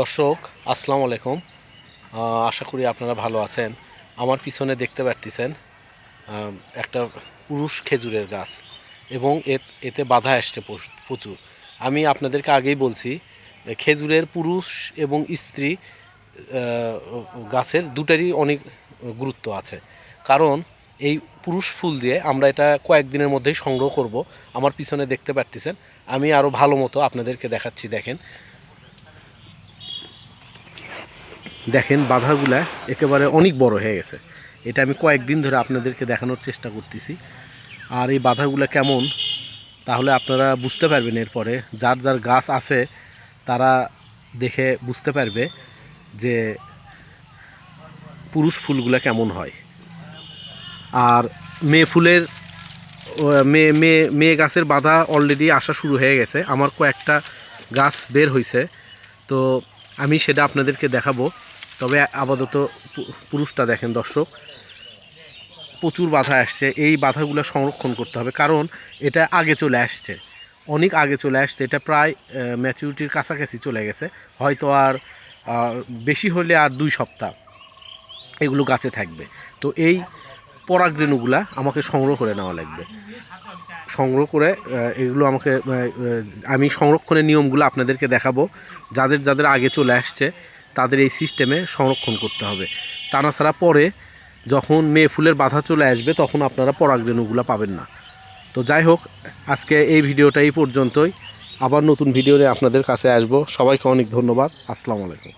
দর্শক, আসসালামু আলাইকুম। আশা করি আপনারা ভালো আছেন। আমার পিছনে দেখতে পারতেছেন একটা পুরুষ খেজুরের গাছ এবং এতে বাধা আসছে প্রচুর। আমি আপনাদেরকে আগেই বলছি, খেজুরের পুরুষ এবং স্ত্রী গাছের দুটারই অনেক গুরুত্ব আছে। কারণ এই পুরুষ ফুল দিয়ে আমরা এটা কয়েকদিনের মধ্যেই সংগ্রহ করব। আমার পিছনে দেখতে পারতেছেন, আমি আরও ভালো মতো আপনাদেরকে দেখাচ্ছি, দেখেন। দেখেন বাধাগুলা একেবারে অনেক বড় হয়ে গেছে। এটা আমি কয়েকদিন ধরে আপনাদেরকে দেখানোর চেষ্টা করতেছি। আর এই বাধাগুলো কেমন, তাহলে আপনারা বুঝতে পারবেন এরপরে। যার যার গাছ আছে, তারা দেখে বুঝতে পারবে যে পুরুষ ফুলগুলো কেমন হয়। আর মেয়ে ফুলের মেয়ে মেয়ে মেয়ে গাছের বাধা অলরেডি আসা শুরু হয়ে গেছে। আমার কয়েকটা গাছ বের হয়েছে তো আমি সেটা আপনাদেরকে দেখাবো। তবে আপাতত পুরুষটা দেখেন দর্শক, প্রচুর বাধা আসছে। এই বাধাগুলো সংরক্ষণ করতে হবে, কারণ এটা আগে চলে আসছে। অনেক আগে চলে আসছে, এটা প্রায় ম্যাচুরিটির কাছাকাছি চলে গেছে। হয়তো আর বেশি হলে আর দুই সপ্তাহ এগুলো গাছে থাকবে। তো এই পরাগরেণুগুলা আমাকে সংগ্রহ করে নেওয়া লাগবে। সংগ্রহ করে এগুলো আমাকে আমি সংরক্ষণের নিয়মগুলো আপনাদেরকে দেখাবো। যাদের যাদের আগে চলে আসছে তাদের এই সিস্টেমে সংরক্ষণ করতে হবে। তা না ছাড়া পরে যখন মেয়ে ফুলের বাধা চলে আসবে, তখন আপনারা পরাগ রেণুগুলো পাবেন না। তো যাই হোক, আজকে এই ভিডিওটাই পর্যন্তই। আবার নতুন ভিডিও নিয়ে আপনাদের কাছে আসব। সবাইকে অনেক ধন্যবাদ। আসসালামু আলাইকুম।